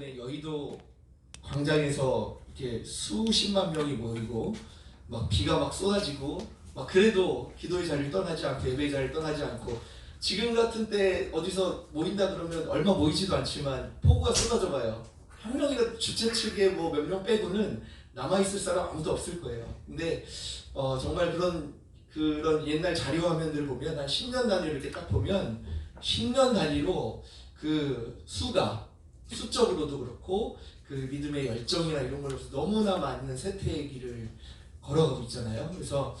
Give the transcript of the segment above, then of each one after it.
네, 여의도 광장에서 이렇게 수십만 명이 모이고 막 비가 막 쏟아지고 막 그래도 기도의 자리를 떠나지 않고 예배의 자리를 떠나지 않고 지금 같은 때 어디서 모인다 그러면 얼마 모이지도 않지만 폭우가 쏟아져 가요. 한 명이라도 주최 측에 뭐 몇 명 빼고는 남아 있을 사람 아무도 없을 거예요. 근데 어, 정말 그런 그런 옛날 자료 화면들 보면 한 10년 단위로 이렇게 딱 보면 10년 단위로 그 수가 수적으로도 그렇고 그 믿음의 열정이나 이런 걸로서 너무나 많은 세태의 길을 걸어가고 있잖아요. 그래서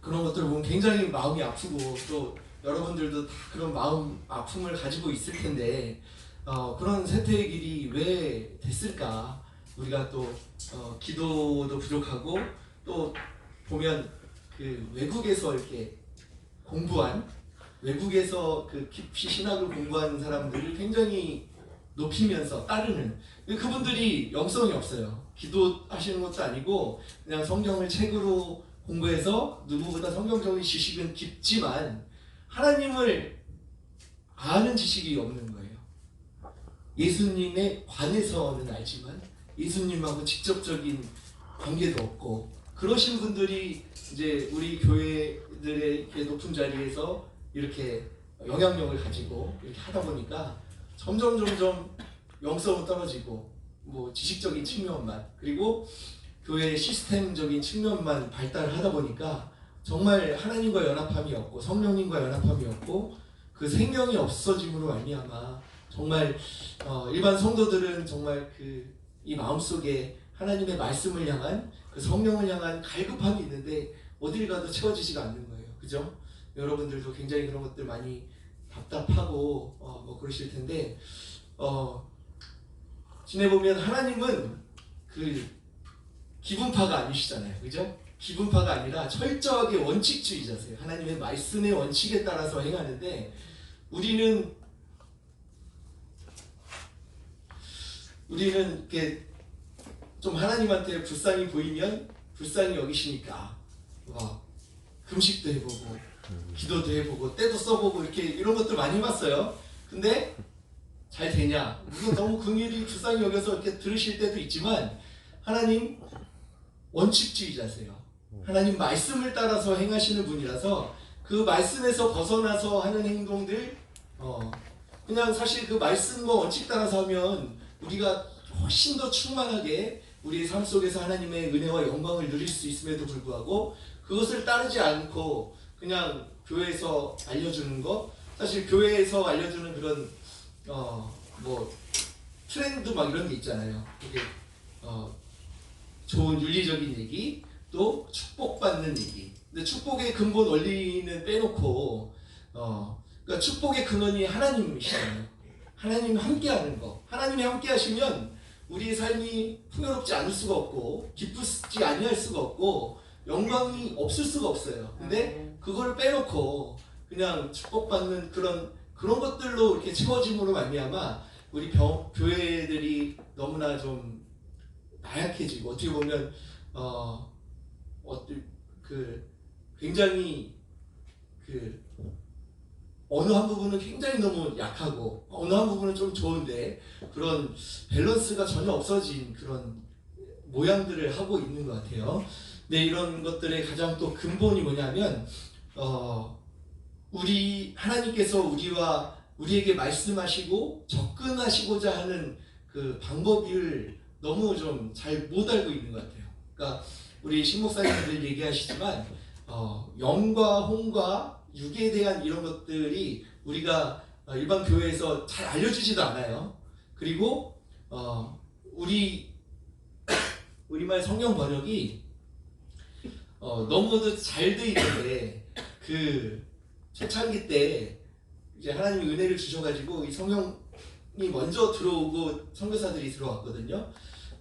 그런 것들을 보면 굉장히 마음이 아프고 또 여러분들도 다 그런 마음 아픔을 가지고 있을 텐데 어, 그런 세태의 길이 왜 됐을까? 우리가 또 어, 기도도 부족하고 또 보면 그 외국에서 이렇게 공부한 외국에서 그 깊이 신학을 공부한 사람들을 굉장히 높이면서 따르는 그분들이 영성이 없어요. 기도하시는 것도 아니고 그냥 성경을 책으로 공부해서 누구보다 성경적인 지식은 깊지만 하나님을 아는 지식이 없는 거예요. 예수님에 관해서는 알지만 예수님하고 직접적인 관계도 없고 그러신 분들이 이제 우리 교회들의 높은 자리에서 이렇게 영향력을 가지고 이렇게 하다 보니까 점점 점점 영성은 떨어지고 뭐 지식적인 측면만 그리고 교회의 시스템적인 측면만 발달을 하다 보니까 정말 하나님과 연합함이 없고 성령님과 연합함이 없고 그 생명이 없어짐으로 말미암아 정말 어, 일반 성도들은 정말 그 이 마음속에 하나님의 말씀을 향한 그 성령을 향한 갈급함이 있는데 어딜 가도 채워지지가 않는 거예요. 그죠? 여러분들도 굉장히 그런 것들 많이 답답하고 어, 뭐 그러실 텐데 어, 지내보면 하나님은 그 기분파가 아니시잖아요. 그죠? 기분파가 아니라 철저하게 원칙주의자세요. 하나님의 말씀의 원칙에 따라서 행하는데 우리는 우리는 이렇게 좀 하나님한테 불쌍히 보이면 불쌍히 여기시니까 와 금식도 해보고 기도도 해보고 때도 써보고 이렇게 이런 것들 많이 해봤어요. 근데 잘 되냐? 이거 너무 긍휼히 불쌍히 여겨서 이렇게 들으실 때도 있지만 하나님 원칙주의자세요. 하나님 말씀을 따라서 행하시는 분이라서 그 말씀에서 벗어나서 하는 행동들 어 그냥 사실 그 말씀과 원칙 따라서 하면 우리가 훨씬 더 충만하게 우리의 삶 속에서 하나님의 은혜와 영광을 누릴 수 있음에도 불구하고 그것을 따르지 않고 그냥 교회에서 알려주는 거 사실 교회에서 알려주는 그런 어 뭐 트렌드 막 이런 게 있잖아요. 이게 어 좋은 윤리적인 얘기 또 축복받는 얘기. 근데 축복의 근본 원리는 빼놓고 어 그러니까 축복의 근원이 하나님이시잖아요. 하나님 함께하는 거. 하나님이 함께하시면 우리의 삶이 풍요롭지 않을 수가 없고 기쁘지 아니할 수가 없고 영광이 없을 수가 없어요. 근데 그걸 빼놓고 그냥 축복받는 그런 그런 것들로 이렇게 채워짐으로 말미암아 우리 병, 교회들이 너무나 좀 나약해지고 어떻게 보면 어 어떤 그 굉장히 그 어느 한 부분은 굉장히 너무 약하고 어느 한 부분은 좀 좋은데 그런 밸런스가 전혀 없어진 그런 모양들을 하고 있는 것 같아요. 네 이런 것들의 가장 또 근본이 뭐냐면 어 우리 하나님께서 우리와 우리에게 말씀하시고 접근하시고자 하는 그 방법을 너무 좀 잘 못 알고 있는 것 같아요. 그러니까 우리 신목사님들 얘기하시지만 어, 영과 홍과 육에 대한 이런 것들이 우리가 어, 일반 교회에서 잘 알려주지도 않아요. 그리고 어, 우리 우리말 성경 번역이 어, 너무도 잘 돼 있는데 그 초창기 때 이제 하나님이 은혜를 주셔가지고 이 성경이 먼저 들어오고 선교사들이 들어왔거든요.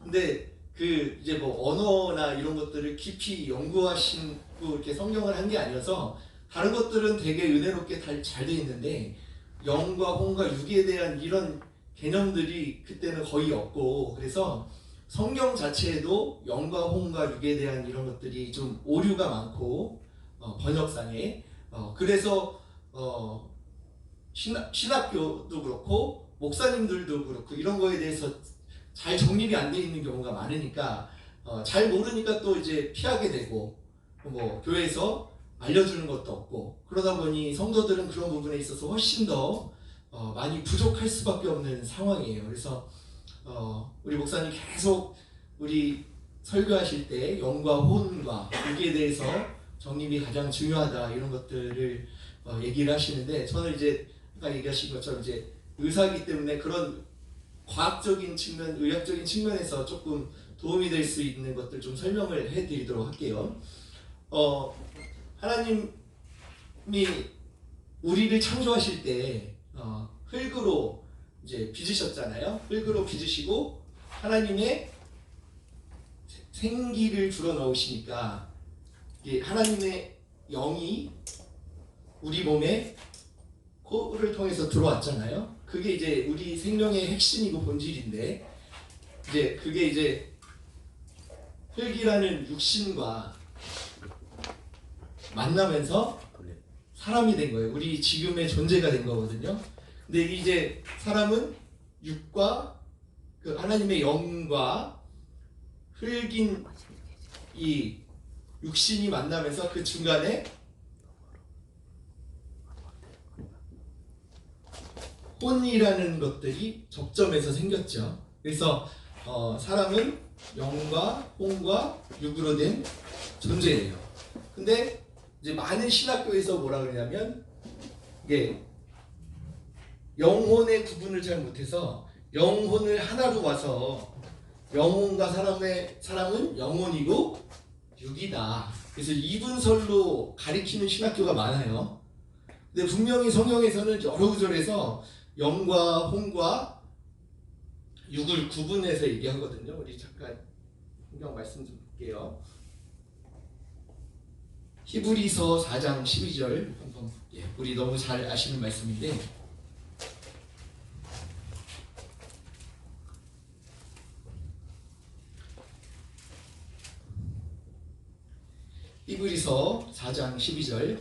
근데 그 이제 뭐 언어나 이런 것들을 깊이 연구하신 이렇게 성경을 한 게 아니어서 다른 것들은 되게 은혜롭게 잘돼 있는데 영과 홍과 육에 대한 이런 개념들이 그때는 거의 없고 그래서 성경 자체에도 영과 홍과 육에 대한 이런 것들이 좀 오류가 많고 어, 번역상에 어, 그래서 어, 신학, 신학교도 그렇고 목사님들도 그렇고 이런 거에 대해서 잘 정립이 안 돼 있는 경우가 많으니까 어, 잘 모르니까 또 이제 피하게 되고 뭐 교회에서 알려주는 것도 없고 그러다 보니 성도들은 그런 부분에 있어서 훨씬 더 어, 많이 부족할 수밖에 없는 상황이에요. 그래서 어, 우리 목사님 계속 우리 설교하실 때 영과 혼과 여기에 대해서 정립이 가장 중요하다 이런 것들을 어, 얘기를 하시는데 저는 이제 아까 얘기하신 것처럼 이제 의사이기 때문에 그런 과학적인 측면, 의학적인 측면에서 조금 도움이 될 수 있는 것들 좀 설명을 해드리도록 할게요. 어, 하나님이 우리를 창조하실 때 어, 흙으로 이제 빚으셨잖아요. 흙으로 빚으시고 하나님의 세- 생기를 불어 넣으시니까 이게 하나님의 영이 우리 몸에 코를 통해서 들어왔잖아요. 그게 이제 우리 생명의 핵심이고 본질인데 이제 그게 이제 흙이라는 육신과 만나면서 사람이 된 거예요. 우리 지금의 존재가 된 거거든요. 근데 이제 사람은 육과 그 하나님의 영과 흙인 이 육신이 만나면서 그 중간에 혼이라는 것들이 접점에서 생겼죠. 그래서 어, 사람은 영과 혼과 육으로 된 존재예요. 근데 이제 많은 신학교에서 뭐라 그러냐면 이게 영혼의 구분을 잘 못해서 영혼을 하나로 봐서 영혼과 사람의 사람은 영혼이고 육이다. 그래서 이분설로 가리키는 신학교가 많아요. 근데 분명히 성경에서는 여러 구절에서 영과 혼과 육을 구분해서 얘기하거든요. 우리 잠깐 성경 말씀 좀 볼게요. 히브리서 4장 12절 한번 예, 우리 너무 잘 아시는 말씀인데 히브리서 4장 12절.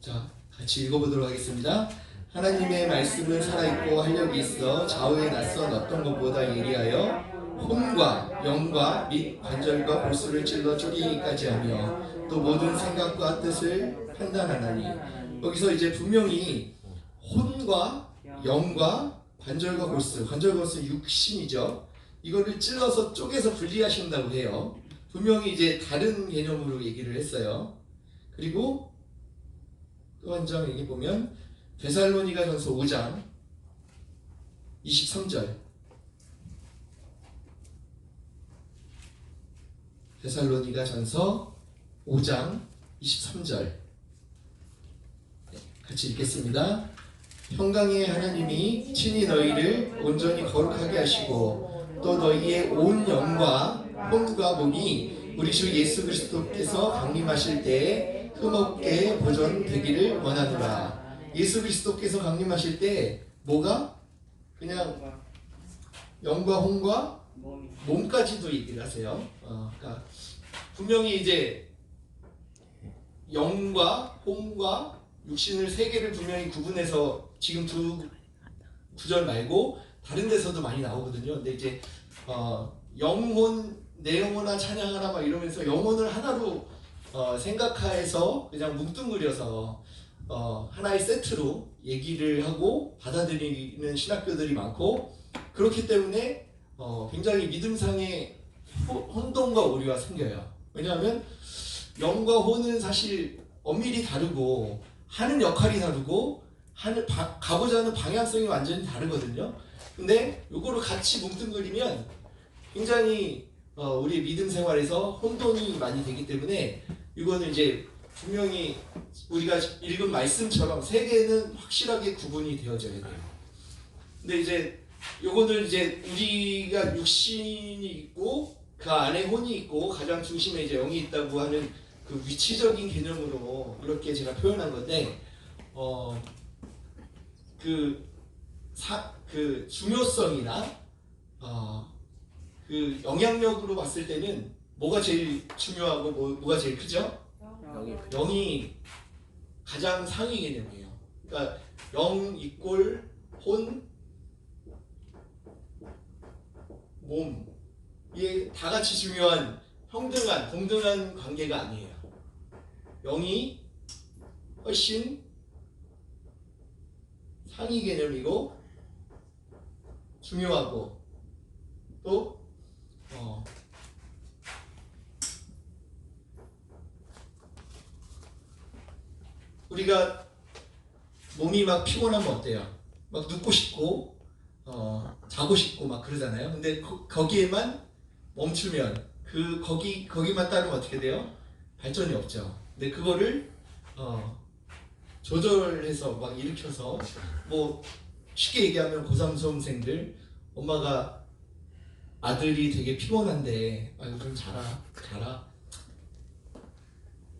자 같이 읽어보도록 하겠습니다. 하나님의 말씀은 살아있고 활력이 있어 좌우에 낯선 어떤 것보다 예리하여 혼과 영과 및 관절과 골수를 찔러 쪼개기까지 하며 또 모든 생각과 뜻을 판단하나니. 여기서 이제 분명히 혼과 영과 관절과 골수 관절과 골수 육신이죠. 이거를 찔러서 쪼개서 분리하신다고 해요 분명히 이제 다른 개념으로 얘기를 했어요. 그리고 또 한장 여기 보면 데살로니가 전서 5장 23절. 데살로니가 전서 5장 23절. 네, 같이 읽겠습니다. 평강의 하나님이 친히 너희를 온전히 거룩하게 하시고 또 너희의 온 영과 혼과 몸이 우리 주 예수 그리스도께서 강림하실 때에 흠없게 보존되기를 원하노라. 예수 그리스도께서 강림하실 때 뭐가 그냥 영과 혼과 몸까지도 얘기를 하세요. 어, 그러니까 분명히 이제 영과 혼과 육신을 세 개를 분명히 구분해서 지금 두 구절 말고 다른 데서도 많이 나오거든요. 근데 이제 어, 영혼 내 영혼아 찬양하라 막 이러면서 영혼을 하나로 어, 생각해서 그냥 뭉뚱그려서 어, 하나의 세트로 얘기를 하고 받아들이는 신학교들이 많고 그렇기 때문에 어, 굉장히 믿음상의 호- 혼돈과 오류가 생겨요. 왜냐하면 영과 혼은 사실 엄밀히 다르고 하는 역할이 다르고 하는 바- 가고자 하는 방향성이 완전히 다르거든요. 근데 요거를 같이 뭉뚱그리면 굉장히 어, 우리 믿음 생활에서 혼돈이 많이 되기 때문에 이거는 이제 분명히 우리가 읽은 말씀처럼 세 개는 확실하게 구분이 되어져야 돼요. 근데 이제 요거는 이제 우리가 육신이 있고 그 안에 혼이 있고 가장 중심에 이제 영이 있다고 하는 그 위치적인 개념으로 이렇게 제가 표현한 건데 어, 어그 사, 그 중요성이나 어, 그 영향력으로 봤을 때는 뭐가 제일 중요하고 뭐, 뭐가 제일 크죠? 영이 영이 가장 상위 개념이에요. 그러니까 영 이꼴 혼 몸 이게 다 같이 중요한 평등한 동등한 관계가 아니에요. 영이 훨씬 상위 개념이고 중요하고 또 어, 우리가 몸이 막 피곤하면 어때요? 막 눕고 싶고 어, 자고 싶고 막 그러잖아요. 근데 거, 거기에만 멈추면 그 거기 거기만 따르면 어떻게 돼요? 발전이 없죠. 근데 그거를 어, 조절해서 막 일으켜서 뭐 쉽게 얘기하면 고3 수험생들 엄마가 아들이 되게 피곤한데 아유 좀 자라 자라.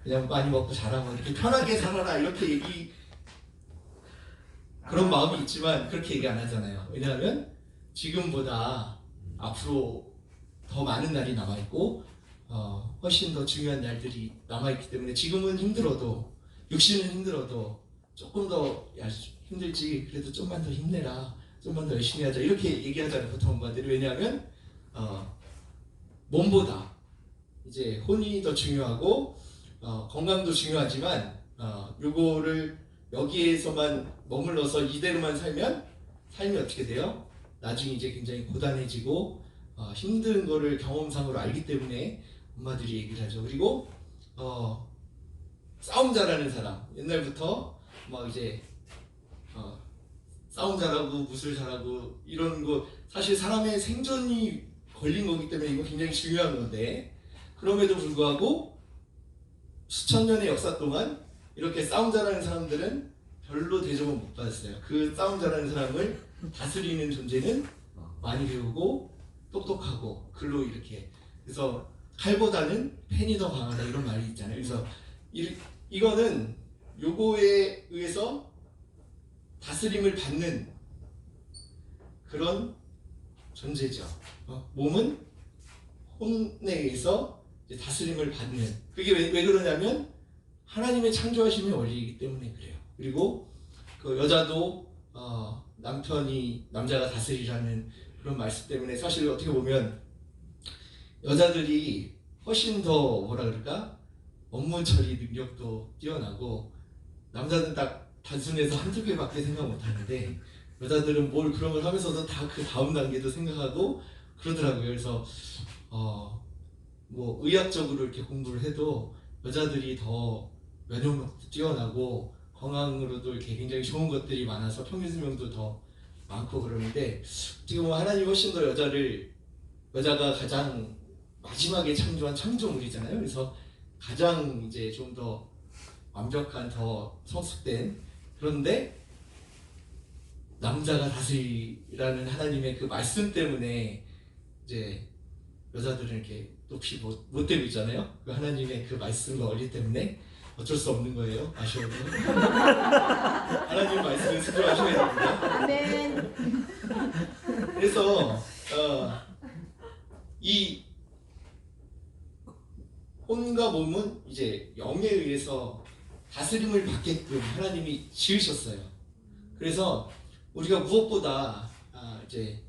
그냥 많이 먹고 자라고 이렇게 편하게 살아라 이렇게 얘기. 그런 마음이 있지만 그렇게 얘기 안 하잖아요. 왜냐하면 지금보다 앞으로 더 많은 날이 남아 있고 어, 훨씬 더 중요한 날들이 남아 있기 때문에 지금은 힘들어도 육신은 힘들어도 조금 더 야, 힘들지. 그래도 좀만 더 힘내라. 좀만 더 열심히 하자. 이렇게 얘기하잖아요 보통 엄마들이. 왜냐하면 어, 몸보다 이제 혼이 더 중요하고 어, 건강도 중요하지만 어, 요거를 여기에서만 머물러서 이대로만 살면 삶이 어떻게 돼요? 나중에 이제 굉장히 고단해지고 어, 힘든 거를 경험상으로 알기 때문에 엄마들이 얘기를 하죠. 그리고 어, 싸움 잘하는 사람 옛날부터 막 이제 어, 싸움 잘하고 무술 잘하고 이런 거 사실 사람의 생존이 걸린 거기 때문에 이거 굉장히 중요한 건데 그럼에도 불구하고 수천 년의 역사 동안 이렇게 싸움 잘하는 사람들은 별로 대접을 못 받았어요. 그 싸움 잘하는 사람을 다스리는 존재는 많이 배우고 똑똑하고 글로 이렇게 그래서 칼보다는 펜이 더 강하다 이런 말이 있잖아요. 그래서 이, 이거는 요거에 의해서 다스림을 받는 그런 존재죠. 어, 몸은 이제 다스림을 받는. 그게 왜, 왜 그러냐면 하나님의 창조하심의 원리이기 때문에 그래요. 그리고 그 여자도 어, 남편이 남자가 다스리라는 그런 말씀 때문에 사실 어떻게 보면 여자들이 훨씬 더 뭐라 그럴까? 업무 처리 능력도 뛰어나고 남자는 딱 단순해서 한두 개밖에 생각 못 하는데 여자들은 뭘 그런 걸 하면서도 다 그 다음 단계도 생각하고 그러더라고요. 그래서 어, 뭐 의학적으로 이렇게 공부를 해도 여자들이 더 면역력도 뛰어나고 건강으로도 이렇게 굉장히 좋은 것들이 많아서 평균 수명도 더 많고 그러는데 지금 뭐 하나님 훨씬 더 여자를 여자가 가장 마지막에 창조한 창조물이잖아요. 그래서 가장 이제 좀 더 완벽한 더 성숙된 그런데 남자가 다스리라는 하나님의 그 말씀 때문에 이제 여자들은 이렇게 높이 못, 못 되고 있잖아요. 그 하나님의 그 말씀과 원리 때문에 어쩔 수 없는 거예요. 아쉬워도. 하나님 말씀을 순종하셔야 됩니다. 아멘. 그래서 어, 이 혼과 몸은 이제 영에 의해서 다스림을 받게끔 하나님이 지으셨어요. 그래서 우리가 무엇보다 아, 이제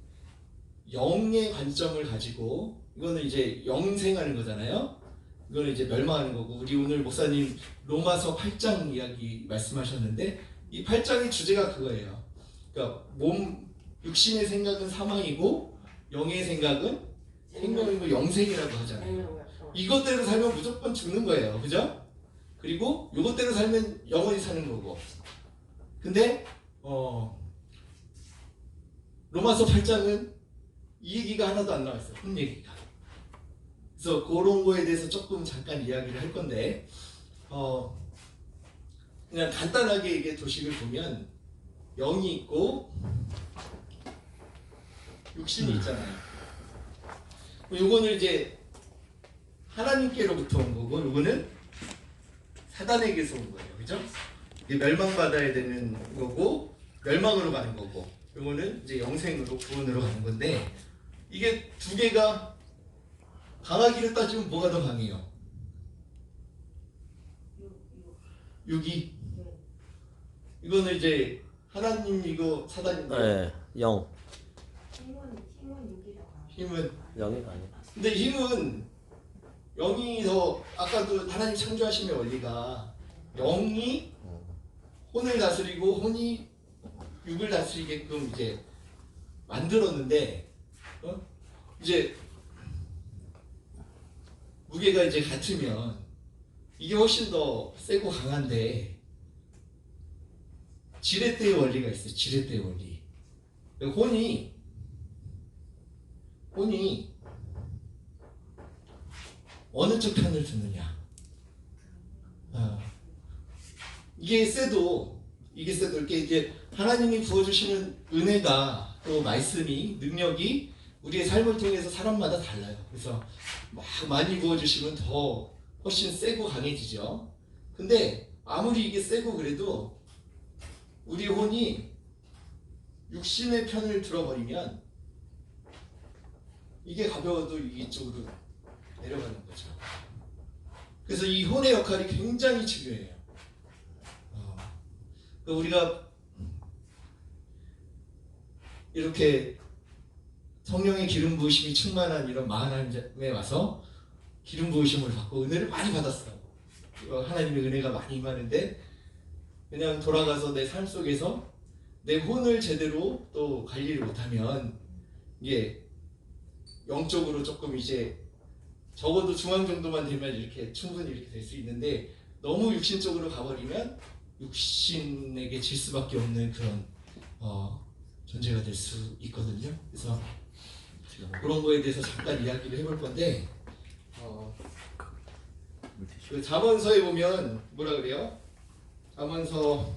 영의 관점을 가지고 이거는 이제 영생하는 거잖아요. 이거는 이제 멸망하는 거고 우리 오늘 목사님 로마서 8장 이야기 말씀하셨는데 이 8장의 주제가 그거예요. 그러니까 몸 육신의 생각은 사망이고 영의 생각은 생명이고 영생이라고 하잖아요. 이것대로 살면 무조건 죽는 거예요. 그죠? 그리고 이것대로 살면 영원히 사는 거고. 근데 어 로마서 8장은 이 얘기가 하나도 안 나와 있어요. 혼 얘기가. 그래서 그런 거에 대해서 조금 잠깐 이야기를 할 건데 어 그냥 간단하게 이게 도식을 보면 영이 있고 육신이 있잖아요. 요거는 이제 하나님께로부터 온 거고 요거는 사단에게서 온 거예요. 그죠? 이게 멸망받아야 되는 거고 멸망으로 가는 거고 요거는 이제 영생으로 구원으로 가는 건데 이게 두 개가 강하기를 따지면 뭐가 더 강해요? 육이 이거는 이제 하나님 이거 사단인데 네, 영. 힘은 육이라고. 힘은 영이가 아니야. 근데 힘은 영이 더 아까도 하나님 창조하심의 원리가 영이 혼을 다스리고 혼이 육을 다스리게끔 이제 만들었는데 어? 이제 무게가 이제 같으면 이게 훨씬 더 세고 강한데 지렛대의 원리가 있어요. 지렛대의 원리. 혼이 혼이 어느 쪽 편을 듣느냐. 어. 이게 세도 이게 세도 이렇게 이제 하나님이 부어주시는 은혜가 또 말씀이 능력이 우리의 삶을 통해서 사람마다 달라요. 그래서 막 많이 부어주시면 더 훨씬 세고 강해지죠. 근데 아무리 이게 세고 그래도 우리 혼이 육신의 편을 들어버리면 이게 가벼워도 이쪽으로 내려가는 거죠. 그래서 이 혼의 역할이 굉장히 중요해요. 어, 그 우리가 이렇게 성령의 기름 부으심이 충만한 이런 마흔함에 와서 기름 부으심을 받고 은혜를 많이 받았어. 어, 하나님의 은혜가 많이 임하는데 그냥 돌아가서 내 삶 속에서 내 혼을 제대로 또 관리를 못하면 이게 영적으로 조금 이제 적어도 중앙 정도만 되면 이렇게 충분히 이렇게 될 수 있는데 너무 육신 쪽으로 가버리면 육신에게 질 수밖에 없는 그런 어, 존재가 될 수 있거든요. 그래서 그런 거에 대해서 잠깐 이야기를 해볼 건데 어, 그 잠언서에 보면 뭐라 그래요? 잠언서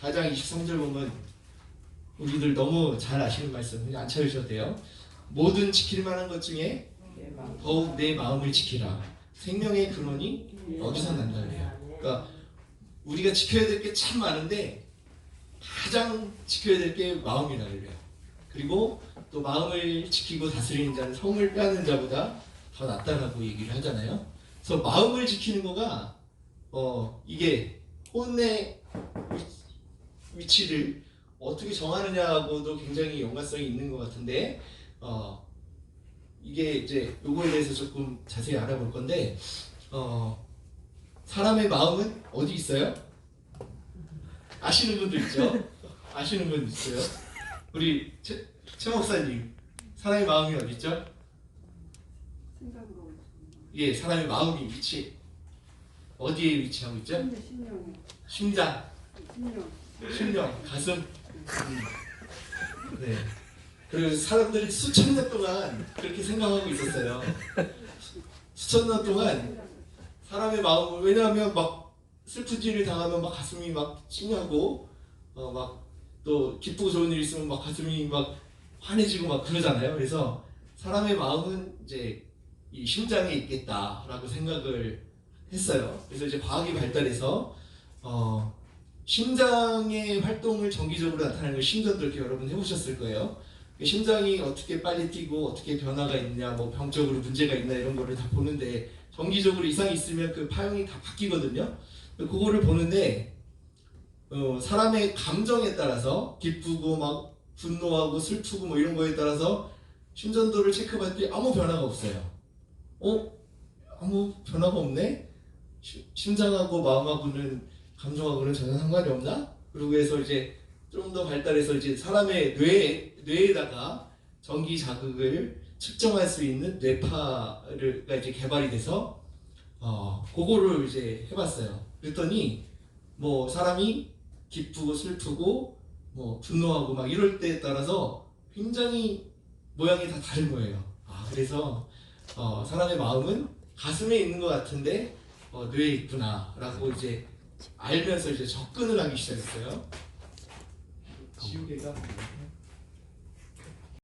4장 23절 보면 우리들 너무 잘 아시는 말씀 안 찾으셔도 돼요. 모든 지킬 만한 것 중에 더욱 내 마음을 지키라. 생명의 근원이 여기서 난다 그래요. 그러니까 우리가 지켜야 될 게 참 많은데 가장 지켜야 될 게 마음이라 그래요. 그리고 또 마음을 지키고 다스리는 자는 성을 빼앗는 자보다 더 낫다라고 얘기를 하잖아요. 그래서 마음을 지키는 거가 어 이게 혼의 위- 위치를 어떻게 정하느냐하고도 굉장히 연관성이 있는 것 같은데 어 이게 이제 요거에 대해서 조금 자세히 알아볼 건데 어 사람의 마음은 어디 있어요? 아시는 분도 있죠? 아시는 분 있어요? 우리 최, 최 목사님 사람의 마음이 어디 있죠? 생각으로 예, 사람의 마음이 위치 어디에 위치하고 있죠? 신령 심장, 신령 심령, 가슴. 음. 네. 그리고 사람들이 수천 년 동안 그렇게 생각하고 있었어요. 수천 년 동안 사람의 마음을 왜냐하면 막 슬픈 일을 당하면 막 가슴이 막 찡하고 어 막 또 기쁘고 좋은 일 있으면 막 가슴이 막 환해지고 막 그러잖아요. 그래서 사람의 마음은 이제 이 심장에 있겠다라고 생각을 했어요. 그래서 이제 과학이 발달해서 어 심장의 활동을 정기적으로 나타내는 걸 심전도 이렇게 여러분 해보셨을 거예요. 그 심장이 어떻게 빨리 뛰고 어떻게 변화가 있냐, 뭐 병적으로 문제가 있나 이런 거를 다 보는데 정기적으로 이상이 있으면 그 파형이 다 바뀌거든요. 그거를 보는데 어, 사람의 감정에 따라서 기쁘고 막 분노하고 슬프고 뭐 이런 거에 따라서 심전도를 체크받을 때 아무 변화가 없어요. 어? 아무 변화가 없네? 시- 심장하고 마음하고는 감정하고는 전혀 상관이 없나? 그러고 해서 이제 좀 더 발달해서 이제 사람의 뇌 뇌에다가 전기 자극을 측정할 수 있는 뇌파가 이제 개발이 돼서 어 그거를 이제 해봤어요. 그랬더니 뭐 사람이 기쁘고 슬프고 뭐 분노하고 막 이럴 때에 따라서 굉장히 모양이 다 다른 거예요. 아 그래서 어 사람의 마음은 가슴에 있는 것 같은데 어, 뇌에 있구나라고 이제 알면서 이제 접근을 하기 시작했어요. 지우개가